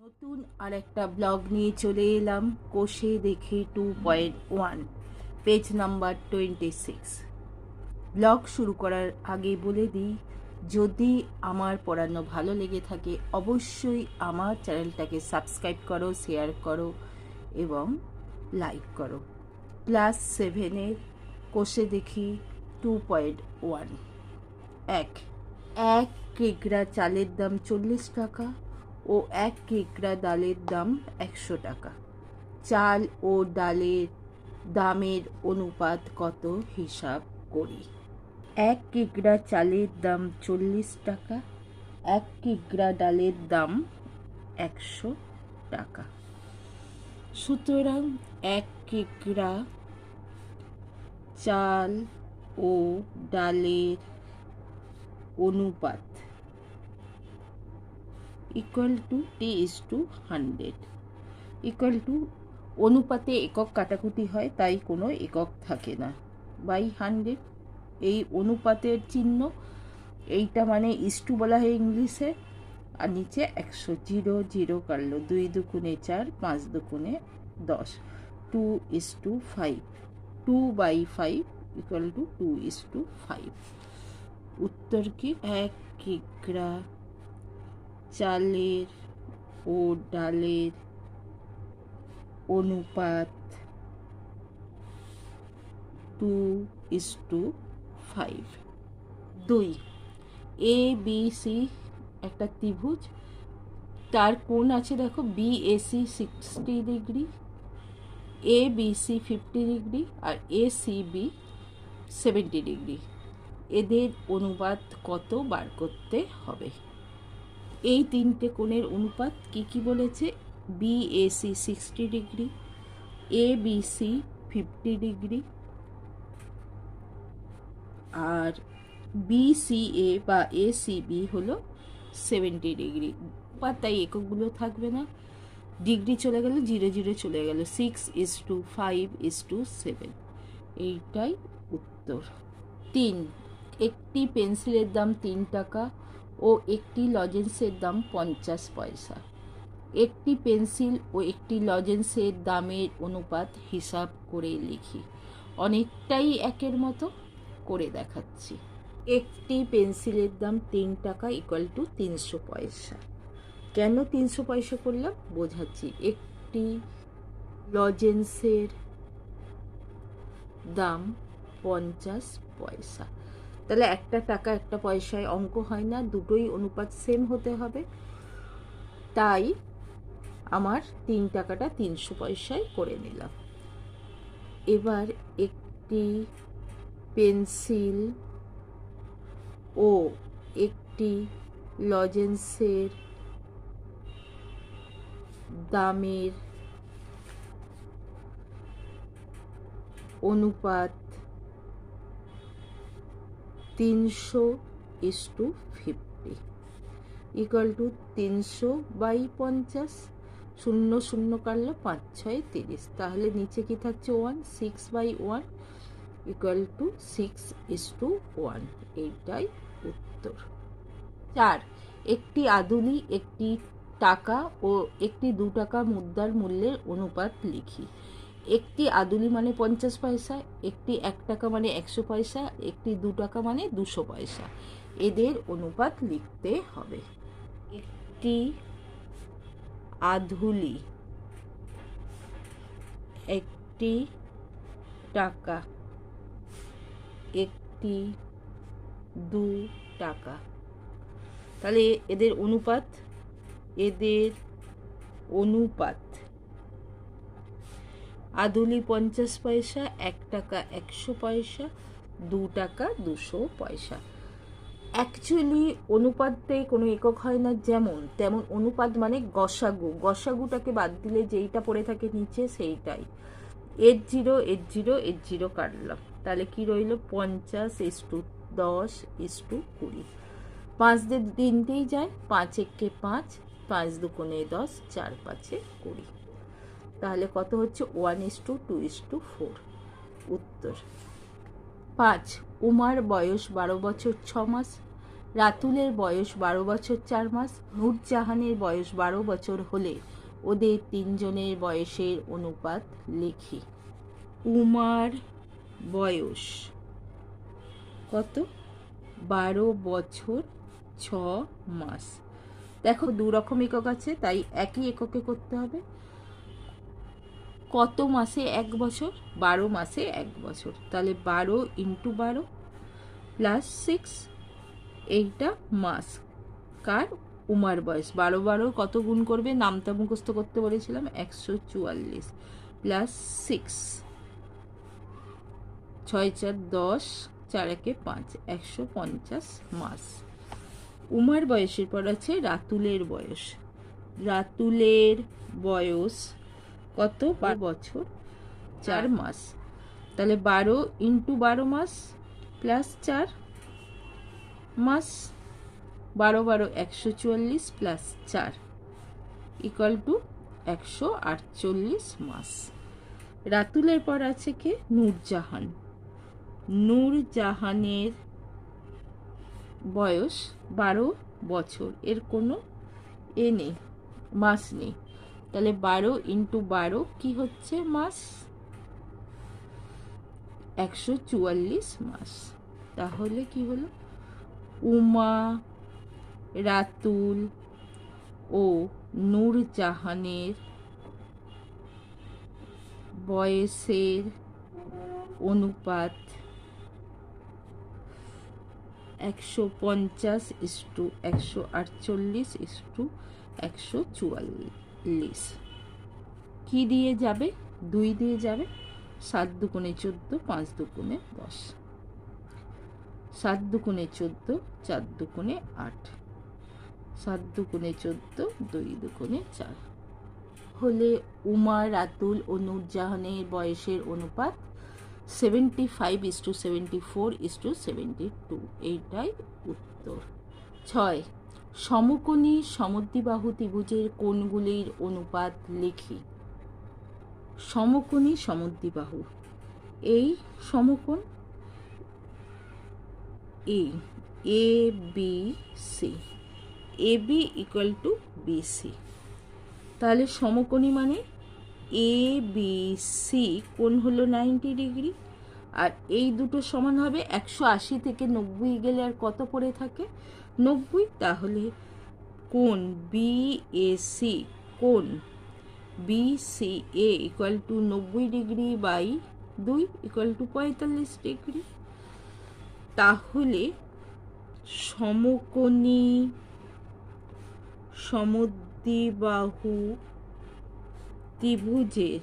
নতুন আর একটা ব্লগ নিয়ে চলে এলাম কোষে দেখে two point one page number twenty six blog শুরু করার আগে বলে দিই, যদি আমার পড়ানো ভালো লেগে থাকে, অবশ্যই আমার চ্যানেলটাকে সাবস্ক্রাইব করো শেয়ার করো এবং লাইক করো। ক্লাস সেভেনের কোষে দেখি টু পয়েন্ট ওয়ান এক এক কেকড়া চালের দাম চল্লিশ টাকা। ও এক কেকড়া ডালের দাম একশো টাকা। চাল ও ডালের দামের অনুপাত কত হিসাব করি? এক কিগ্রা চালের দাম চল্লিশ টাকা, এক কিগ্রা ডালের দাম একশো টাকা। সুতরাং এক কিগ্রা চাল ও ডালের অনুপাত equal to T is to hundred equal to অনুপাতে একক কাটাকুটি হয়, তাই কোনো একক থাকে না। বাই হান্ড্রেড এই অনুপাতের চিহ্ন, এইটা মানে ইস টু বলা হয় ইংলিশে, আর নিচে একশো জিরো জিরো কাটলো, দুই দুকুনে চার, পাঁচ দুকুনে দশ। Two is to five two by five equal to two is to five উত্তর কি? এক কিগ্রা চালের ও ডালের অনুপাত টু ইস টু ফাইভ দুই এ বি সি একটা ত্রিভুজ। তার কোণ আছে দেখো B AC sixty degree A B C fifty degree R A C B seventy degree এদের অনুপাত কত বার করতে হবে? এই তিনটে কোণের অনুপাত কি কি বলেছে? B AC sixty degree A B C fifty degree R BCA বা এসিবি হলো সেভেন্টি ডিগ্রি বা তাই এককগুলো থাকবে না। ডিগ্রি চলে গেল জিরো জিরো চলে গেল। Six is to five is to seven এইটাই উত্তর। তিন, একটি পেন্সিলের দাম তিন টাকা। ও একটি লজেন্সের দাম পঞ্চাশ পয়সা। একটি পেন্সিল ও একটি লজেন্সের দামের অনুপাত হিসাব করে লিখি। অনেকটাই একের মতো করে দেখাচ্ছি। একটি পেন্সিলের দাম তিন টাকা ইকুয়াল টু তিনশো পয়সা। কেন তিনশো পয়সা করলাম? বোঝাচ্ছি। একটি লজেন্সের দাম পঞ্চাশ পয়সা। তাহলে একটা টাকা, একটা পয়সায় অঙ্ক হয় না, দুটোই অনুপাত সেম হতে হবে। তাই আমার তিন টাকাটা তিনশো পয়সায় করে নিলাম। এবার একটি পেন্সিল ও একটি লজেন্সের দামের অনুপাত তিনশো is to fifty equal to তিনশো বাই পঞ্চাশ শূন্য শূন্য কাটলো পাঁচ ছয় তিরিশ। তাহলে নিচে কি থাকছে one six by one equal to six is to one এইটাই উত্তর। চার, একটি আদুলি একটি টাকা ও একটি দু টাকা মুদ্রার মূল্যের অনুপাত লিখি। একটি আদুলি মানে পঞ্চাশ পয়সা, একটি এক টাকা মানে একশো পয়সা, একটি দু টাকা মানে দুশো পয়সা। এদের অনুপাত লিখতে হবে। একটি আধুলি, একটি টাকা, একটি দু টাকা। তাহলে এদের অনুপাত এদের অনুপাত আদুলি পঞ্চাশ পয়সা, এক টাকা একশো পয়সা, দু টাকা দুশো পয়সা। অ্যাকচুয়ালি অনুপাতে কোনো একক হয় না যেমন, তেমন অনুপাত মানে গসাগু। গসাগুটাকে বাদ দিলে যেইটা পড়ে থাকে নিচে সেইটাই। Eight zero eight zero eight zero কাটলাম। তাহলে কি রইল? পঞ্চাশ ইস টু দশ ইস টু কুড়ি। পাঁচ দিয়ে তিনটেই যায়, পাঁচ একে পাঁচ পাঁচ দুকোনে দশ, চার পাঁচে কুড়ি। তাহলে কত হচ্ছে? One is to two two is four উত্তর। পাঁচ, উমার বয়স বারো বছর ছ মাস। রাতুলের বয়স বারো বছর চার মাস। নূরজাহানের বয়স বারো বছর হলে ওদের তিনজনের বয়সের অনুপাত লিখি। উমার বয়স কত? বারো বছর ছ মাস। দেখো, দু রকম একক আছে, তাই একই এককে করতে হবে। কত মাসে এক বছর? বারো মাসে এক বছর। তাহলে বারো ইন্টু বারো প্লাস সিক্স এইটা মাস। কার? উমার বয়স। বারো বারো কত গুণ করবে? নামটা মুখস্থ করতে বলেছিলাম, একশো চুয়াল্লিশ প্লাস সিক্স ছয় চার দশ, চার একে পাঁচ, একশো পঞ্চাশ মাস। উমার বয়সের পর আছে রাতুলের বয়স। রাতুলের বয়স কত বারো বছর? চার মাস। তাহলে বারো ইন্টু বারো মাস প্লাস চার মাস বারো বারো একশো চুয়াল্লিশ প্লাস চার ইকুয়াল টু একশো আটচল্লিশ মাস। রাতুলের পর আছে কে? নূরজাহান। নূরজাহানের বয়স বারো বছর। এর কোনো এ নেই মাস নেই। তাহলে বারো ইন্টু বারো কি হচ্ছে মাস? একশো চুয়াল্লিশ মাস। তাহলে কি হলো? উমা, রাতুল ও নূরজাহানের বয়সের অনুপাত একশো পঞ্চাশ ইস্টু একশো আটচল্লিশ ইস্টু একশো চুয়াল্লিশ। কী দিয়ে যাবে? দুই দিয়ে যাবে। সাত দুগুণে চোদ্দ, পাঁচ দুগুণে দশ। সাত দুগুণে চোদ্দ, চার দুগুণে আট। সাত দুগুণে চোদ্দ, দুই দুগুণে চার। হলে উমা, রাতুল ও নূরজাহানের বয়সের অনুপাত seventy five is to seventy four is to seventy two এইটাই উত্তর। ছয়। সমকোণী সমদ্বিবাহু ত্রিভুজের কোণগুলির অনুপাত লিখি। সমকোণী সমদ্বিবাহু। এই সমকোণ এ A B C A B equal to B C তাহলে সমকোণী মানে এ বি সি কোণ হলো নাইনটি ডিগ্রি আর এই দুটো সমান হবে একশো আশি থেকে নব্বই গেলে আর কত পড়ে থাকে? নব্বই তাহলে কোন বি এ সি কোণ B C A equal to নব্বই ডিগ্রি বাই দুই ইকুয়াল টু পঁয়তাল্লিশ ডিগ্রি তাহলে সমকোণী সমদ্বিবাহু ত্রিভুজের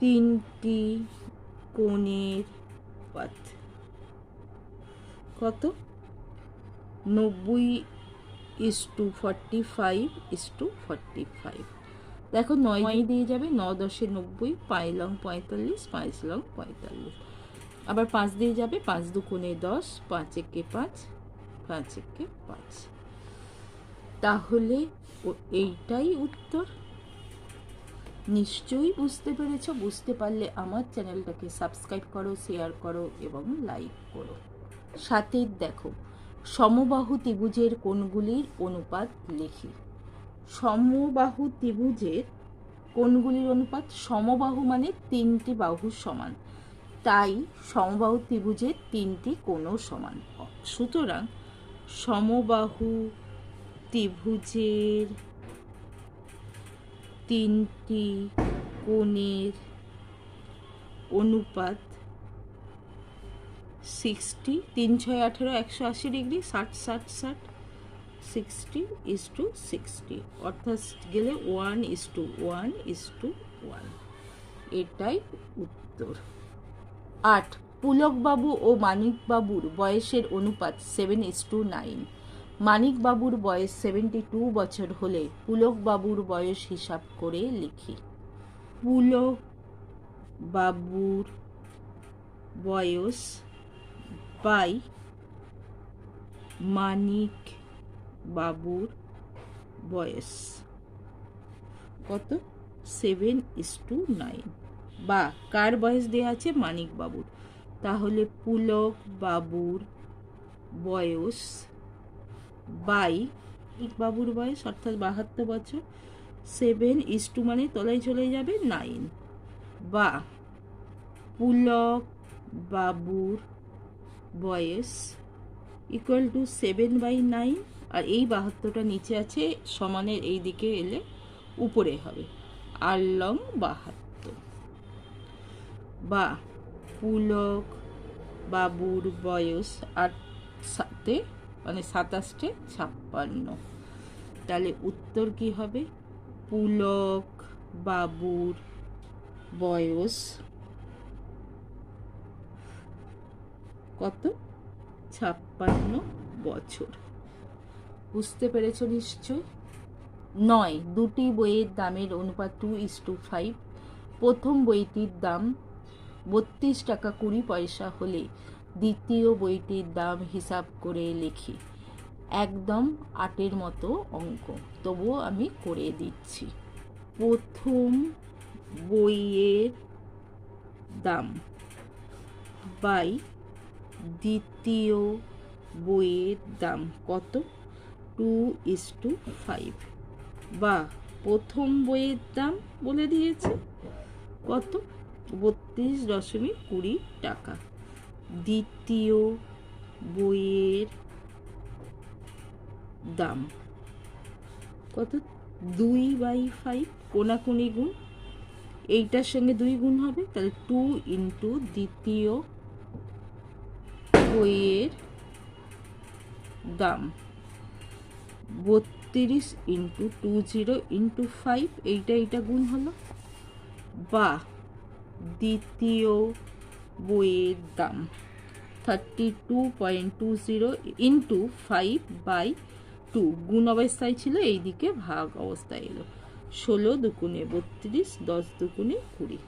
তিনটি কোণের পথ কত? নব্বই is to forty five is to forty five দেখো নয় দিয়ে যাবে ন দশে নব্বই পাঁচ লং পঁয়তাল্লিশ পাঁচ লং পঁয়তাল্লিশ। আবার পাঁচ দিয়ে যাবে পাঁচ দু কোণে দশ পাঁচ একে পাঁচ পাঁচ একে পাঁচ। তাহলে এইটাই উত্তর। নিশ্চয়ই বুঝতে পেরেছ, বুঝতে পারলে আমার চ্যানেলটাকে সাবস্ক্রাইব করো, শেয়ার করো এবং লাইক করো। সাথে দেখো, সমবাহু ত্রিভুজের কোণগুলির অনুপাত লিখি। সমবাহু ত্রিভুজের কোণগুলির অনুপাত, সমবাহু মানে তিনটি বাহু সমান। তাই সমবাহু ত্রিভুজের তিনটি কোণও সমান। সুতরাং সমবাহু ত্রিভুজের তিনটি কোণের অনুপাত সিক্সটি তিন ছয় আঠেরো, একশো আশি ডিগ্রি, ষাট ষাট ষাট সিক্সটি ইস টু সিক্সটি অর্থাৎ গেলে one is to one is to one এটাই উত্তর। আট, পুলকবাবু ও মানিকবাবুর বয়সের অনুপাত সেভেন ইস টু নাইন মানিকবাবুর বয়স সেভেন্টি টু বছর হলে পুলকবাবুর বয়স হিসাব করে লিখি। পুলক বাবুর বয়স বাই মানিক বাবুর বয়স কত? সেভেন ইস টু নাইন বা কার বয়স দেওয়া আছে? মানিক বাবুর তাহলে পুলক বাবুর বয়স বাই বাবুর বয়স অর্থাৎ বাহাত্তর বছর, সেভেন ইস টু মানে তলায় চলে যাবে নাইন। বা, পুলক বাবুর বয়স equal to seven by nine আর এই বাহাত্তরটা নিচে আছে, সমানের এই দিকে এলে উপরে হবে। আর লং বাহাত্তর। বা, পুলক বাবুর বয়স আট সাতে মানে সাতাশটে ছাপ্পান্ন। তাহলে উত্তর কি হবে? পুলক বাবুর বয়স কত? ছাপ্পান্ন বছর। বুঝতে পেরেছ নিশ্চয়? নয়, দুটি বইয়ের দামের অনুপাত টু ইস টু ফাইভ প্রথম বইটির দাম বত্রিশ টাকা কুড়ি পয়সা হলে দ্বিতীয় বইটির দাম হিসাব করে লিখি। একদম আটের মতো অঙ্ক। তবুও আমি করে দিচ্ছি। প্রথম বইয়ের দাম। বাই দ্বিতীয় বইয়ের দাম কত? Two is to five. বা প্রথম বইয়ের দাম বলে দিয়েছে কত? বত্রিশ দশমিক কুড়ি টাকা। দ্বিতীয় বইয়ের দাম। কত? দুই বাই ফাইভ কোনাকুনি গুণ। এইটার সঙ্গে দুই গুণ হবে, তাহলে টু ইন্টু দ্বিতীয় বইয়ের দাম। বত্রিশ into two zero into five এইটা এইটা গুণ হলো। বা, দ্বিতীয় বইয়ের দাম thirty two point two zero into five by two গুণ অবস্থায় ছিল এই দিকে ভাগ অবস্থায় এলো। ষোলো দুকুনে বত্রিশ, দশ দুকুনে কুড়ি।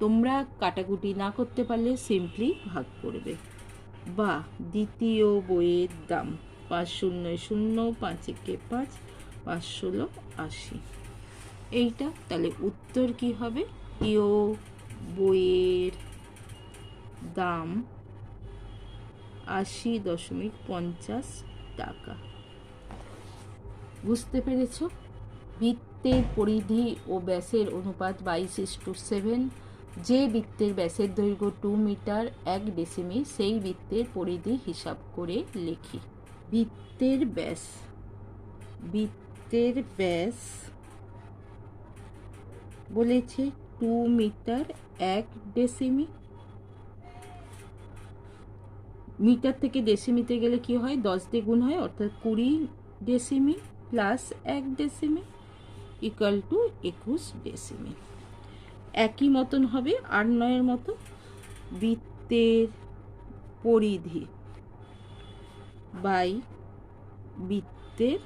তোমরা কাটাকুটি না করতে পারলে সিম্পলি ভাগ করবে। বা দ্বিতীয় বইয়ের দাম পাঁচ শূন্য শূন্য, পাঁচ একে পাঁচ পাঁচ ষোলো আশি। এইটা তাহলে উত্তর কি হবে? দ্বিতীয় বইয়ের দাম আশি দশমিক পঞ্চাশ টাকা। বুঝতে পেরেছ? বৃত্তের পরিধি ও ব্যাসের অনুপাত বাইশ টু সেভেন যে বৃত্তের ব্যাসের দৈর্ঘ্য টু মিটার এক ডেসিমি সেই বৃত্তের পরিধি হিসাব করে লিখি। বৃত্তের ব্যাস। বৃত্তের ব্যাস বলেছে টু মিটার এক ডেসিমি মিটার থেকে ডেসিমিতে গেলে কি হয়? দশ দিয়ে হয়, অর্থাৎ কুড়ি ডেসিমি প্লাস এক ডেসিমি ইকুয়াল টু একুশ ডেসিমি। একই মতন হবে আট নয়ের মতো বৃত্তের পরিধি বাই বৃত্তের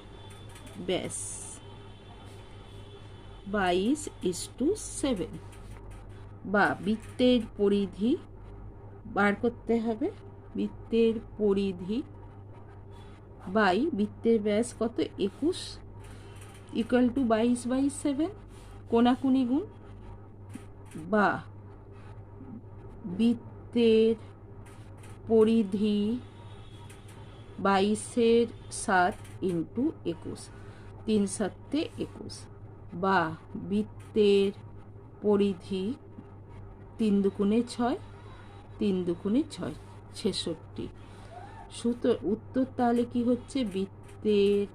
ব্যাস বাইশ ইস টু সেভেন বা বৃত্তের পরিধি বার করতে হবে বৃত্তের পরিধি বাই বৃত্তের ব্যাস কত? একুশ ইকুয়াল টু বাইশ বাই সেভেন কোনাকুনি গুণ বা বৃত্তের পরিধি বাইশের সাত ইন্টু একুশ, তিন সাতে একুশ বা বৃত্তের পরিধি তিন দুকুণে ছয়, তিন দুকুণে ছয়। ছেষট্টি সুতরাং উত্তর তাহলে কি হচ্ছে? বৃত্তের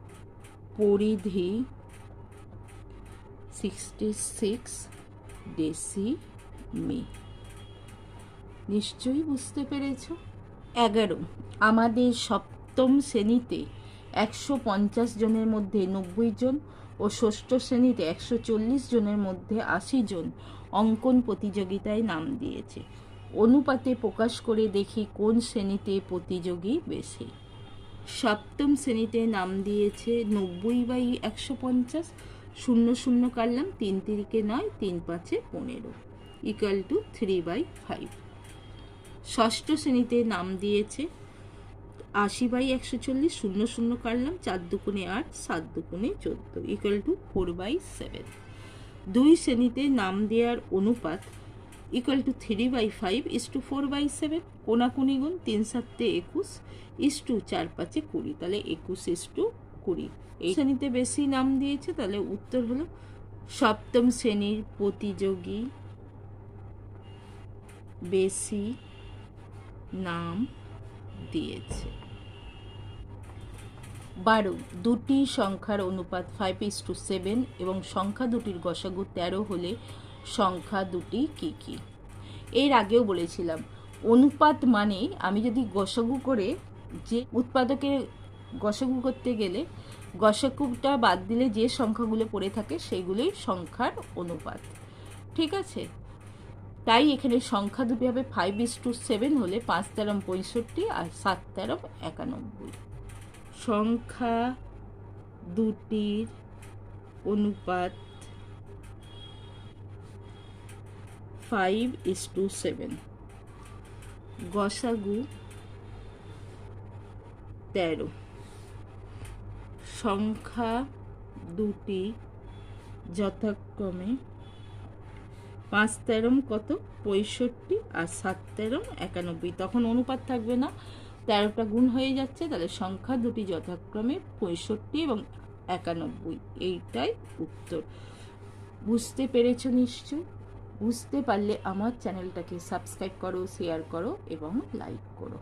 পরিধি সিক্সটি সিক্স ডেসি ডেসিমি নিশ্চয়ই বুঝতে পেরেছ? এগারো। আমাদের সপ্তম শ্রেণীতে একশো পঞ্চাশ জনের মধ্যে নব্বই জন ও ষষ্ঠ শ্রেণীতে একশো চল্লিশ জনের মধ্যে আশি জন অঙ্কন প্রতিযোগিতায় নাম দিয়েছে। অনুপাতে প্রকাশ করে দেখি কোন শ্রেণীতে প্রতিযোগী বেশি। সপ্তম শ্রেণীতে নাম দিয়েছে নব্বই বাই একশো পঞ্চাশ, শূন্য শূন্য কাটলাম, তিন তিরিকে নয়, তিন পাঁচে পনেরো equal to three by five ষষ্ঠ শ্রেণীতে নাম দিয়েছে আশি বাই একশো চল্লিশ, শূন্য শূন্য কাটলাম, চার দুকুনে আট, সাত দুকুনে চোদ্দ equal to four by seven দুই শ্রেণীতে নাম দেওয়ার অনুপাত equal to three by five is to four by seven কোনাকুনি গুণ তিন সাতে একুশ ইস টু চার পাঁচে কুড়ি, তাহলে একুশ ইস টু কুড়ি। এই শ্রেণীতে বেশি নাম দিয়েছে, তাহলে উত্তর হলো সপ্তম শ্রেণির প্রতিযোগী বেশি নাম দিয়েছে। বারো, দুটি সংখ্যার অনুপাত ফাইভ ইস টু সেভেন এবং সংখ্যা দুটির গসাগু তেরো হলে সংখ্যা দুটি কি কি? এর আগেও বলেছিলাম, অনুপাত মানে আমি যদি গসাগু করে যে উৎপাদকের গসাগু করতে গেলে গসাগুটা বাদ দিলে যে সংখ্যাগুলো পড়ে থাকে সেগুলোই সংখ্যার অনুপাত। ঠিক আছে? তাই এখানে সংখ্যা দুটি হবে ফাইভ ইস টু সেভেন হলে পাঁচ তেরম পঁয়ষট্টি আর সাত তেরম একানব্বই। সংখ্যা দুটির অনুপাত ফাইভ ইস টু সেভেন গসাগু তেরো। সংখ্যা দুটি যথাক্রমে পাঁচ তেরম কত? পঁয়ষট্টি আর সাত তেরম একানব্বই। তখন অনুপাত থাকবে না। তেরোটা গুণ হয়ে যাচ্ছে, তাহলে সংখ্যা দুটি যথাক্রমে পঁয়ষট্টি এবং একানব্বই। এইটাই উত্তর। বুঝতে পেরেছ নিশ্চয় বুঝতে পারলে আমার চ্যানেলটাকে সাবস্ক্রাইব করো শেয়ার করো এবং লাইক করো।